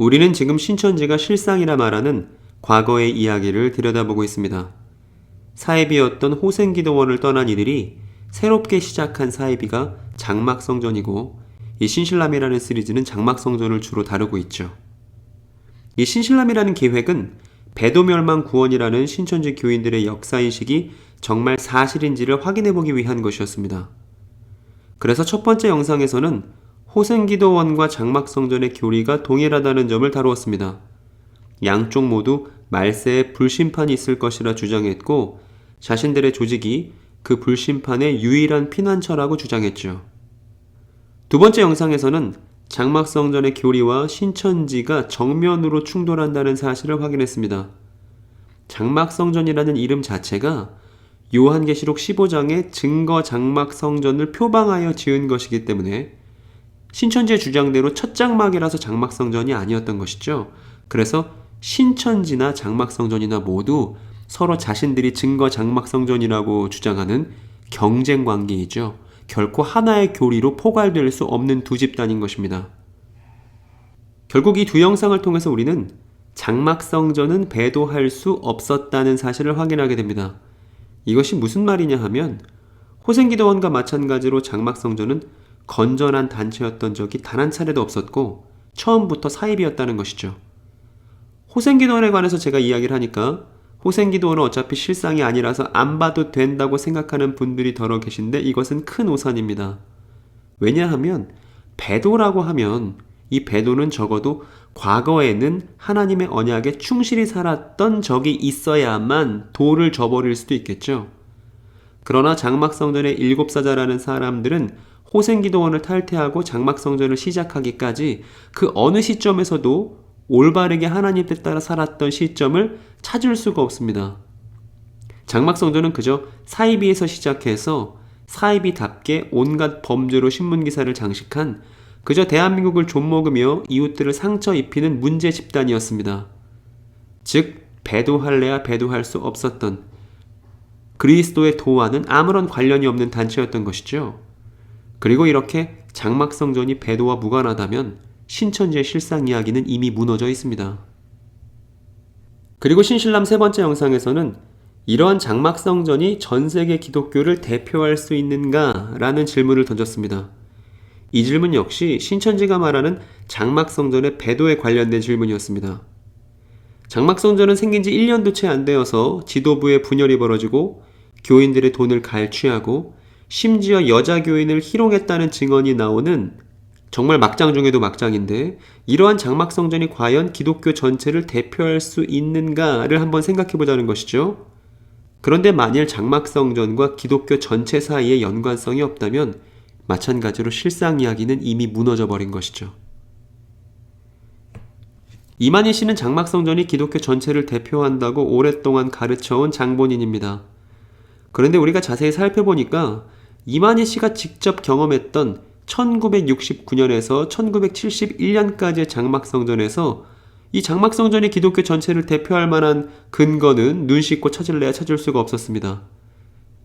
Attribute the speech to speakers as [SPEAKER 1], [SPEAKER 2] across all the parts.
[SPEAKER 1] 우리는 지금 신천지가 실상이라 말하는 과거의 이야기를 들여다보고 있습니다. 사이비였던 호생기도원을 떠난 이들이 새롭게 시작한 사이비가 장막성전이고 이 신실람이라는 시리즈는 장막성전을 주로 다루고 있죠. 이 신실람이라는 계획은 배도멸망 구원이라는 신천지 교인들의 역사인식이 정말 사실인지를 확인해보기 위한 것이었습니다. 그래서 첫 번째 영상에서는 호생기도원과 장막성전의 교리가 동일하다는 점을 다루었습니다. 양쪽 모두 말세에 불심판이 있을 것이라 주장했고 자신들의 조직이 그 불심판의 유일한 피난처라고 주장했죠. 두 번째 영상에서는 장막성전의 교리와 신천지가 정면으로 충돌한다는 사실을 확인했습니다. 장막성전이라는 이름 자체가 요한계시록 15장의 증거 장막성전을 표방하여 지은 것이기 때문에 신천지의 주장대로 첫 장막이라서 장막성전이 아니었던 것이죠. 그래서 신천지나 장막성전이나 모두 서로 자신들이 증거 장막성전이라고 주장하는 경쟁 관계이죠. 결코 하나의 교리로 포괄될 수 없는 두 집단인 것입니다. 결국 이 두 영상을 통해서 우리는 장막성전은 배도할 수 없었다는 사실을 확인하게 됩니다. 이것이 무슨 말이냐 하면 호생기도원과 마찬가지로 장막성전은 건전한 단체였던 적이 단 한 차례도 없었고 처음부터 사입이었다는 것이죠. 호생기도원에 관해서 제가 이야기를 하니까 호생기도원은 어차피 실상이 아니라서 안 봐도 된다고 생각하는 분들이 더러 계신데 이것은 큰 오산입니다. 왜냐하면 배도라고 하면 이 배도는 적어도 과거에는 하나님의 언약에 충실히 살았던 적이 있어야만 도를 저버릴 수도 있겠죠. 그러나 장막성전의 일곱 사자라는 사람들은 호생기도원을 탈퇴하고 장막성전을 시작하기까지 그 어느 시점에서도 올바르게 하나님 뜻 따라 살았던 시점을 찾을 수가 없습니다. 장막성전은 그저 사이비에서 시작해서 사이비답게 온갖 범죄로 신문기사를 장식한 그저 대한민국을 좀먹으며 이웃들을 상처 입히는 문제 집단이었습니다. 즉, 배도할래야 배도할 수 없었던 그리스도의 도와는 아무런 관련이 없는 단체였던 것이죠. 그리고 이렇게 장막성전이 배도와 무관하다면 신천지의 실상 이야기는 이미 무너져 있습니다. 그리고 신실람 세 번째 영상에서는 이러한 장막성전이 전 세계 기독교를 대표할 수 있는가? 라는 질문을 던졌습니다. 이 질문 역시 신천지가 말하는 장막성전의 배도에 관련된 질문이었습니다. 장막성전은 생긴 지 1년도 채 안 되어서 지도부의 분열이 벌어지고 교인들의 돈을 갈취하고 심지어 여자 교인을 희롱했다는 증언이 나오는 정말 막장 중에도 막장인데 이러한 장막성전이 과연 기독교 전체를 대표할 수 있는가를 한번 생각해 보자는 것이죠. 그런데 만일 장막성전과 기독교 전체 사이에 연관성이 없다면 마찬가지로 실상 이야기는 이미 무너져 버린 것이죠. 이만희 씨는 장막성전이 기독교 전체를 대표한다고 오랫동안 가르쳐온 장본인입니다. 그런데 우리가 자세히 살펴보니까 이만희 씨가 직접 경험했던 1969년에서 1971년까지의 장막성전에서 이 장막성전이 기독교 전체를 대표할 만한 근거는 눈 씻고 찾을래야 찾을 수가 없었습니다.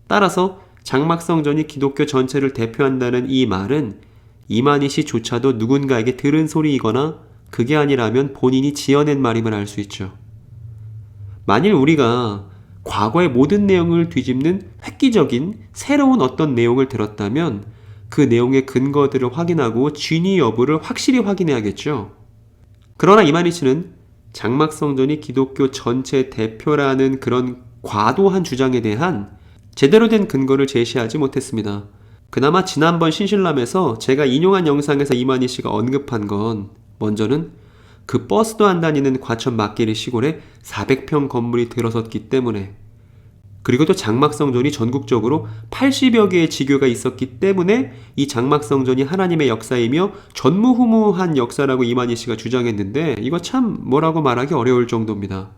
[SPEAKER 1] 따라서 장막성전이 기독교 전체를 대표한다는 이 말은 이만희 씨조차도 누군가에게 들은 소리이거나 그게 아니라면 본인이 지어낸 말임을 알 수 있죠. 만일 우리가 과거의 모든 내용을 뒤집는 획기적인 새로운 어떤 내용을 들었다면 그 내용의 근거들을 확인하고 진위 여부를 확실히 확인해야겠죠. 그러나 이만희 씨는 장막성전이 기독교 전체 대표라는 그런 과도한 주장에 대한 제대로 된 근거를 제시하지 못했습니다. 그나마 지난번 신실람에서 제가 인용한 영상에서 이만희 씨가 언급한 건 먼저는 그 버스도 안 다니는 과천 막길의 시골에 400평 건물이 들어섰기 때문에 그리고 또 장막성전이 전국적으로 80여 개의 지교가 있었기 때문에 이 장막성전이 하나님의 역사이며 전무후무한 역사라고 이만희 씨가 주장했는데 이거 참 뭐라고 말하기 어려울 정도입니다.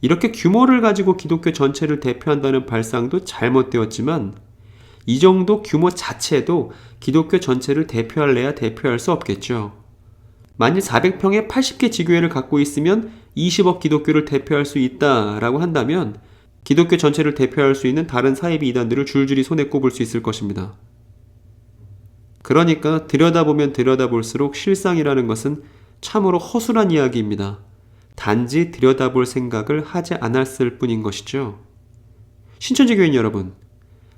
[SPEAKER 1] 이렇게 규모를 가지고 기독교 전체를 대표한다는 발상도 잘못되었지만 이 정도 규모 자체도 기독교 전체를 대표할래야 대표할 수 없겠죠. 만일 400평에 80개 지교회를 갖고 있으면 20억 기독교를 대표할 수 있다라고 한다면 기독교 전체를 대표할 수 있는 다른 사이비 이단들을 줄줄이 손에 꼽을 수 있을 것입니다. 그러니까 들여다보면 들여다볼수록 실상이라는 것은 참으로 허술한 이야기입니다. 단지 들여다볼 생각을 하지 않았을 뿐인 것이죠. 신천지 교인 여러분,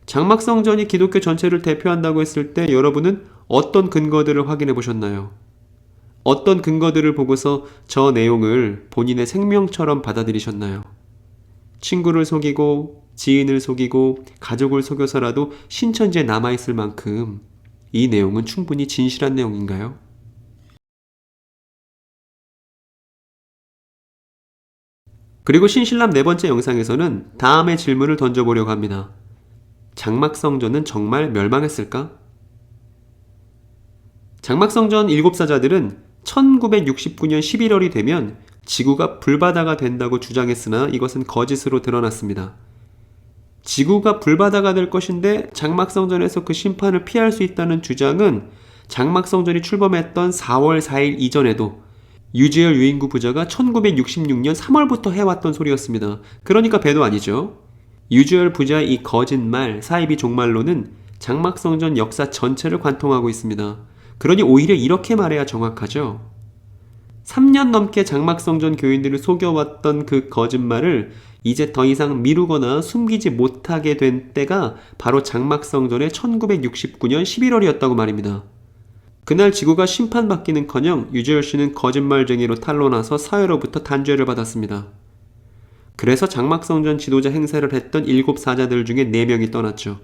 [SPEAKER 1] 장막성전이 기독교 전체를 대표한다고 했을 때 여러분은 어떤 근거들을 확인해 보셨나요? 어떤 근거들을 보고서 저 내용을 본인의 생명처럼 받아들이셨나요? 친구를 속이고 지인을 속이고 가족을 속여서라도 신천지에 남아있을 만큼 이 내용은 충분히 진실한 내용인가요? 그리고 신실람 네 번째 영상에서는 다음의 질문을 던져보려고 합니다. 장막성전은 정말 멸망했을까? 장막성전 일곱 사자들은 1969년 11월이 되면 지구가 불바다가 된다고 주장했으나 이것은 거짓으로 드러났습니다. 지구가 불바다가 될 것인데 장막성전에서 그 심판을 피할 수 있다는 주장은 장막성전이 출범했던 4월 4일 이전에도 유지열 유인구 부자가 1966년 3월부터 해왔던 소리였습니다. 그러니까 배도 아니죠. 유지열 부자의 이 거짓말, 사이비 종말로는 장막성전 역사 전체를 관통하고 있습니다. 그러니 오히려 이렇게 말해야 정확하죠. 3년 넘게 장막성전 교인들을 속여왔던 그 거짓말을 이제 더 이상 미루거나 숨기지 못하게 된 때가 바로 장막성전의 1969년 11월이었다고 말입니다. 그날 지구가 심판받기는커녕 유재열 씨는 거짓말쟁이로 탄로나서 사회로부터 단죄를 받았습니다. 그래서 장막성전 지도자 행세를 했던 일곱 사자들 중에 네 명이 떠났죠.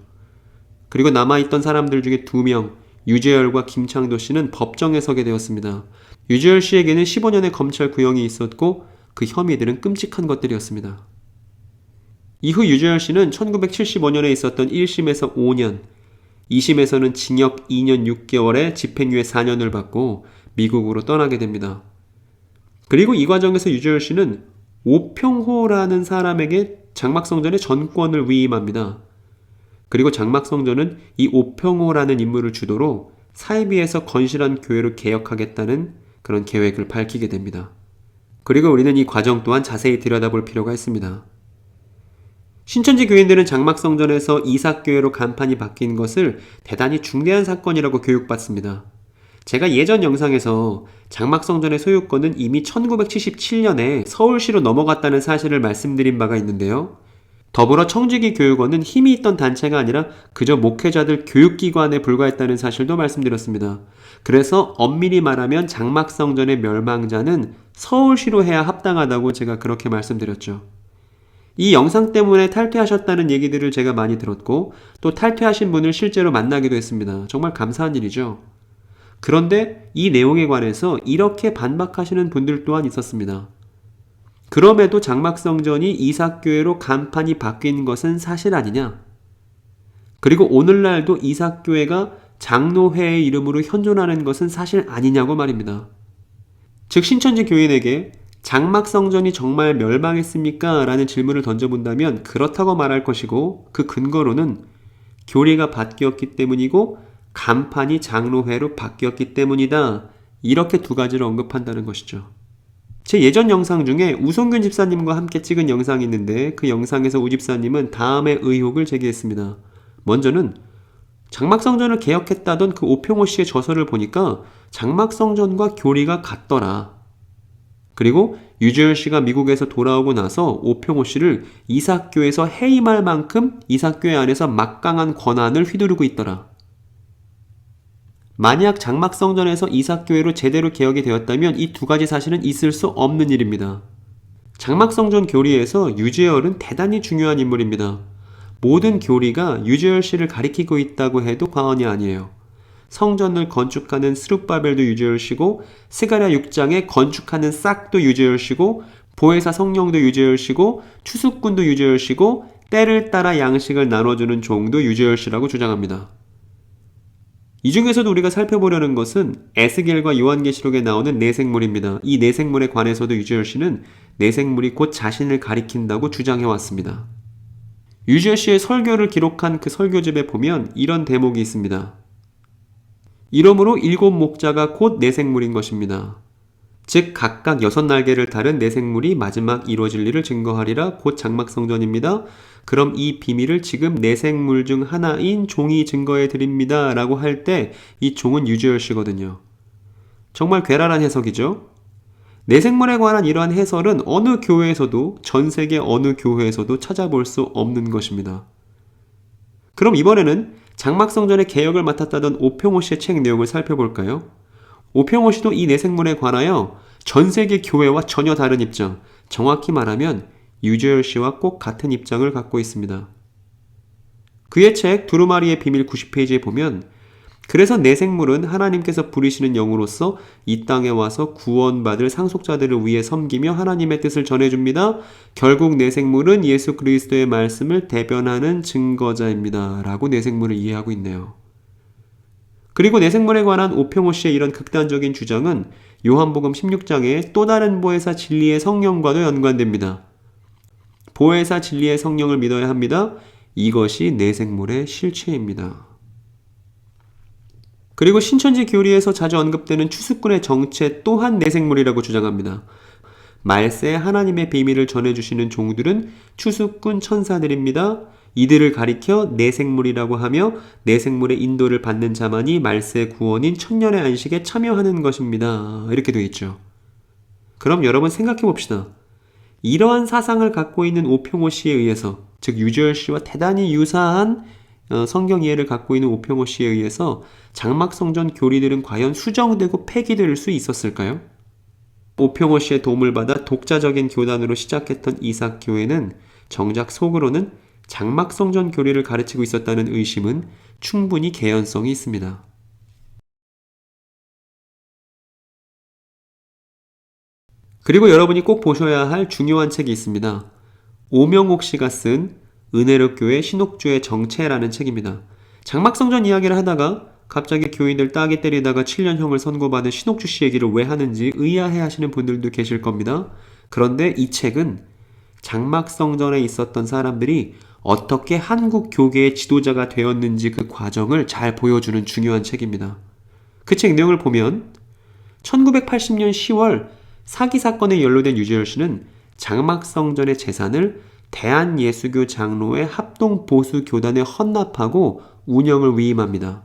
[SPEAKER 1] 그리고 남아있던 사람들 중에 두 명, 유재열과 김창도 씨는 법정에 서게 되었습니다. 유재열 씨에게는 15년의 검찰 구형이 있었고 그 혐의들은 끔찍한 것들이었습니다. 이후 유재열 씨는 1975년에 있었던 1심에서 5년, 2심에서는 징역 2년 6개월에 집행유예 4년을 받고 미국으로 떠나게 됩니다. 그리고 이 과정에서 유재열 씨는 오평호라는 사람에게 장막성전의 전권을 위임합니다. 그리고 장막성전은 이 오평호라는 인물을 주도로 사이비에서 건실한 교회를 개혁하겠다는 그런 계획을 밝히게 됩니다. 그리고 우리는 이 과정 또한 자세히 들여다볼 필요가 있습니다. 신천지 교인들은 장막성전에서 이삭교회로 간판이 바뀐 것을 대단히 중대한 사건이라고 교육받습니다. 제가 예전 영상에서 장막성전의 소유권은 이미 1977년에 서울시로 넘어갔다는 사실을 말씀드린 바가 있는데요. 더불어 청지기 교육원은 힘이 있던 단체가 아니라 그저 목회자들 교육기관에 불과했다는 사실도 말씀드렸습니다. 그래서 엄밀히 말하면 장막성전의 멸망자는 서울시로 해야 합당하다고 제가 그렇게 말씀드렸죠. 이 영상 때문에 탈퇴하셨다는 얘기들을 제가 많이 들었고 또 탈퇴하신 분을 실제로 만나기도 했습니다. 정말 감사한 일이죠. 그런데 이 내용에 관해서 이렇게 반박하시는 분들 또한 있었습니다. 그럼에도 장막성전이 이삭교회로 간판이 바뀐 것은 사실 아니냐? 그리고 오늘날도 이삭교회가 장로회의 이름으로 현존하는 것은 사실 아니냐고 말입니다. 즉 신천지 교인에게 장막성전이 정말 멸망했습니까? 라는 질문을 던져본다면 그렇다고 말할 것이고 그 근거로는 교리가 바뀌었기 때문이고 간판이 장로회로 바뀌었기 때문이다. 이렇게 두 가지를 언급한다는 것이죠. 제 예전 영상 중에 우성균 집사님과 함께 찍은 영상이 있는데 그 영상에서 우 집사님은 다음의 의혹을 제기했습니다. 먼저는 장막성전을 개혁했다던 그 오평호 씨의 저서를 보니까 장막성전과 교리가 같더라. 그리고 유재열 씨가 미국에서 돌아오고 나서 오평호 씨를 이삭교에서 해임할 만큼 이삭교회 안에서 막강한 권한을 휘두르고 있더라. 만약 장막성전에서 이삭교회로 제대로 개혁이 되었다면 이 두 가지 사실은 있을 수 없는 일입니다. 장막성전 교리에서 유재열은 대단히 중요한 인물입니다. 모든 교리가 유재열 씨를 가리키고 있다고 해도 과언이 아니에요. 성전을 건축하는 스룹바벨도 유재열 씨고 스가랴 6장에 건축하는 싹도 유재열 씨고 보혜사 성령도 유재열 씨고 추수꾼도 유재열 씨고 때를 따라 양식을 나눠주는 종도 유재열 씨라고 주장합니다. 이 중에서도 우리가 살펴보려는 것은 에스겔과 요한계시록에 나오는 내생물입니다. 이 내생물에 관해서도 유재열 씨는 내생물이 곧 자신을 가리킨다고 주장해 왔습니다. 유재열 씨의 설교를 기록한 그 설교집에 보면 이런 대목이 있습니다. 이러므로 일곱 목자가 곧 내생물인 것입니다. 즉 각각 여섯 날개를 달은 내생물이 마지막 이루어질 일을 증거하리라 곧 장막성전입니다. 그럼 이 비밀을 지금 내생물 중 하나인 종이 증거해 드립니다. 라고 할 때 이 종은 유재열 씨거든요. 정말 괴랄한 해석이죠. 내 생물에 관한 이러한 해설은 어느 교회에서도 전 세계 어느 교회에서도 찾아볼 수 없는 것입니다. 그럼 이번에는 장막성전의 개혁을 맡았다던 오평호 씨의 책 내용을 살펴볼까요? 오평호 씨도 이 내생물에 관하여 전 세계 교회와 전혀 다른 입장, 정확히 말하면 유재열 씨와 꼭 같은 입장을 갖고 있습니다. 그의 책 두루마리의 비밀 90페이지에 보면 그래서 내 생물은 하나님께서 부리시는 영으로서 이 땅에 와서 구원받을 상속자들을 위해 섬기며 하나님의 뜻을 전해줍니다. 결국 내 생물은 예수 그리스도의 말씀을 대변하는 증거자입니다. 라고 내 생물을 이해하고 있네요. 그리고 내 생물에 관한 오평호 씨의 이런 극단적인 주장은 요한복음 16장의 또 다른 보혜사 진리의 성령과도 연관됩니다. 보혜사 진리의 성령을 믿어야 합니다. 이것이 내 생물의 실체입니다. 그리고 신천지 교리에서 자주 언급되는 추수꾼의 정체 또한 내생물이라고 주장합니다. 말세 하나님의 비밀을 전해주시는 종들은 추수꾼 천사들입니다. 이들을 가리켜 내생물이라고 하며 내생물의 인도를 받는 자만이 말세 구원인 천년의 안식에 참여하는 것입니다. 이렇게 되어 있죠. 그럼 여러분 생각해 봅시다. 이러한 사상을 갖고 있는 오평호 씨에 의해서, 즉 유재열 씨와 대단히 유사한 어, 성경 이해를 갖고 있는 오평호 씨에 의해서 장막성전 교리들은 과연 수정되고 폐기될 수 있었을까요? 오평호 씨의 도움을 받아 독자적인 교단으로 시작했던 이삭 교회는 정작 속으로는 장막성전 교리를 가르치고 있었다는 의심은 충분히 개연성이 있습니다. 그리고 여러분이 꼭 보셔야 할 중요한 책이 있습니다. 오명옥 씨가 쓴 은혜롭교회 신옥주의 정체라는 책입니다. 장막성전 이야기를 하다가 갑자기 교인들 따기 때리다가 7년형을 선고받은 신옥주 씨 얘기를 왜 하는지 의아해 하시는 분들도 계실 겁니다. 그런데 이 책은 장막성전에 있었던 사람들이 어떻게 한국 교계의 지도자가 되었는지 그 과정을 잘 보여주는 중요한 책입니다. 그 책 내용을 보면 1980년 10월 사기 사건에 연루된 유재열 씨는 장막성전의 재산을 대한예수교 장로회 합동 보수 교단에 헌납하고 운영을 위임합니다.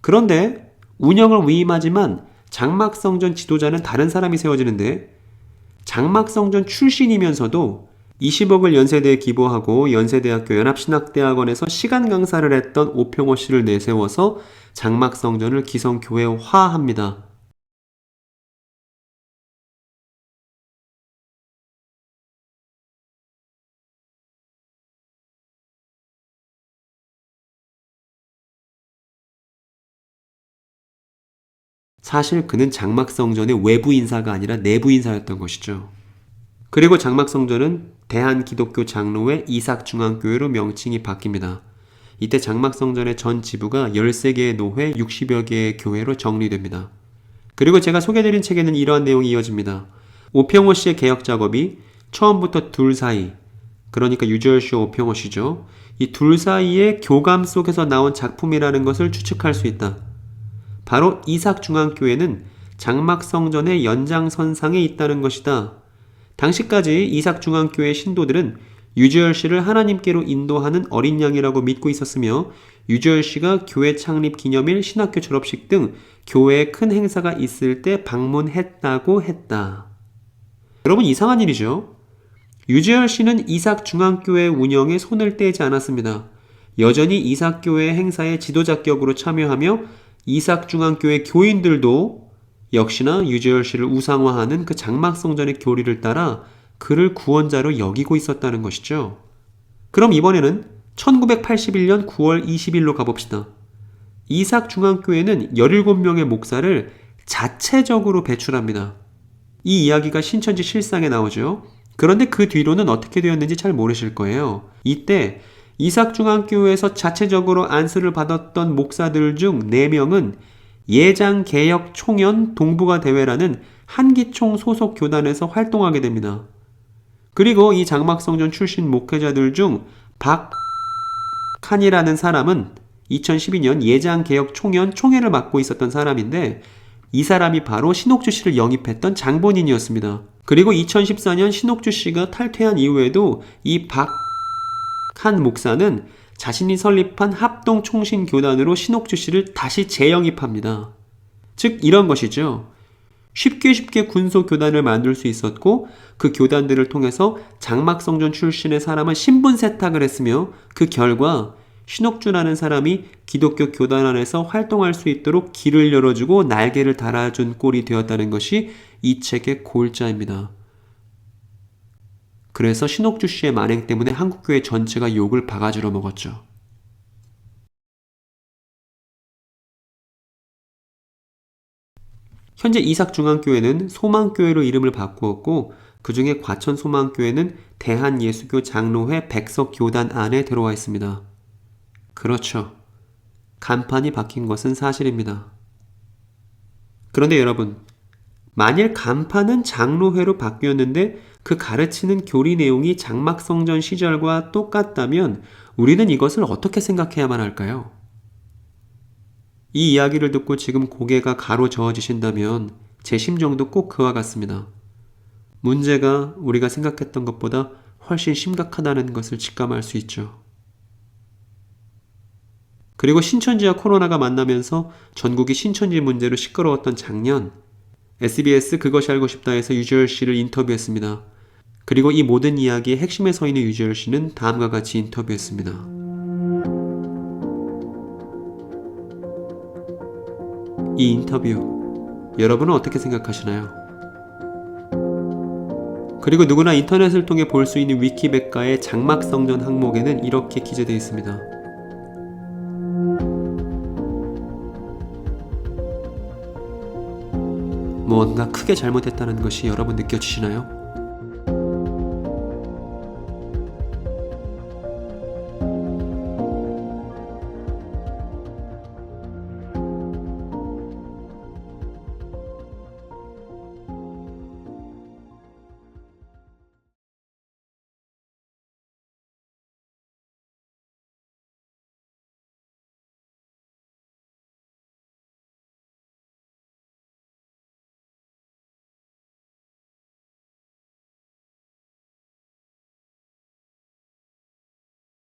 [SPEAKER 1] 그런데 운영을 위임하지만 장막성전 지도자는 다른 사람이 세워지는데 장막성전 출신이면서도 20억을 연세대에 기부하고 연세대학교 연합신학대학원에서 시간 강사를 했던 오평호 씨를 내세워서 장막성전을 기성교회화합니다. 사실 그는 장막성전의 외부 인사가 아니라 내부 인사였던 것이죠. 그리고 장막성전은 대한기독교 장로회 이삭중앙교회로 명칭이 바뀝니다. 이때 장막성전의 전 지부가 13개의 노회, 60여 개의 교회로 정리됩니다. 그리고 제가 소개드린 책에는 이러한 내용이 이어집니다. 오평호 씨의 개혁 작업이 처음부터 둘 사이, 그러니까 유재열 씨와 오평호 씨죠. 이 둘 사이의 교감 속에서 나온 작품이라는 것을 추측할 수 있다. 바로 이삭중앙교회는 장막성전의 연장선상에 있다는 것이다. 당시까지 이삭 중앙교회 신도들은 유재열 씨를 하나님께로 인도하는 어린 양이라고 믿고 있었으며 유재열 씨가 교회 창립 기념일, 신학교 졸업식 등 교회에 큰 행사가 있을 때 방문했다고 했다. 여러분 이상한 일이죠? 유재열 씨는 이삭 중앙교회 운영에 손을 떼지 않았습니다. 여전히 이삭 교회 행사에 지도자 격으로 참여하며 이삭 중앙교회 교인들도 역시나 유재열 씨를 우상화하는 그 장막성전의 교리를 따라 그를 구원자로 여기고 있었다는 것이죠. 그럼 이번에는 1981년 9월 20일로 가봅시다. 이삭 중앙교회는 17명의 목사를 자체적으로 배출합니다. 이 이야기가 신천지 실상에 나오죠. 그런데 그 뒤로는 어떻게 되었는지 잘 모르실 거예요. 이때 이삭 중앙교회에서 자체적으로 안수를 받았던 목사들 중 4명은 예장 개혁 총연 동부가 대회라는 한기총 소속 교단에서 활동하게 됩니다. 그리고 이 장막성전 출신 목회자들 중 박칸이라는 사람은 2012년 예장 개혁 총연 총회를 맡고 있었던 사람인데 이 사람이 바로 신옥주 씨를 영입했던 장본인이었습니다. 그리고 2014년 신옥주 씨가 탈퇴한 이후에도 이박 한 목사는 자신이 설립한 합동총신교단으로 신옥주 씨를 다시 재영입합니다. 즉 이런 것이죠. 쉽게 쉽게 군소 교단을 만들 수 있었고 그 교단들을 통해서 장막성전 출신의 사람은 신분 세탁을 했으며 그 결과 신옥주라는 사람이 기독교 교단 안에서 활동할 수 있도록 길을 열어주고 날개를 달아준 꼴이 되었다는 것이 이 책의 골자입니다. 그래서 신옥주 씨의 만행 때문에 한국교회 전체가 욕을 바가지로 먹었죠. 현재 이삭중앙교회는 소망교회로 이름을 바꾸었고 그 중에 과천 소망교회는 대한예수교 장로회 백석교단 안에 들어와 있습니다. 그렇죠. 간판이 바뀐 것은 사실입니다. 그런데 여러분, 만일 간판은 장로회로 바뀌었는데 그 가르치는 교리 내용이 장막성전 시절과 똑같다면 우리는 이것을 어떻게 생각해야만 할까요? 이 이야기를 듣고 지금 고개가 가로 저어지신다면 제 심정도 꼭 그와 같습니다. 문제가 우리가 생각했던 것보다 훨씬 심각하다는 것을 직감할 수 있죠. 그리고 신천지와 코로나가 만나면서 전국이 신천지 문제로 시끄러웠던 작년, SBS 그것이 알고 싶다에서 유지열 씨를 인터뷰했습니다. 그리고 이 모든 이야기의 핵심에 서 있는 유지열 씨는 다음과 같이 인터뷰했습니다. 이 인터뷰 여러분은 어떻게 생각하시나요? 그리고 누구나 인터넷을 통해 볼 수 있는 위키백과의 장막성전 항목에는 이렇게 기재되어 있습니다. 뭔가 크게 잘못했다는 것이 여러분 느껴지시나요?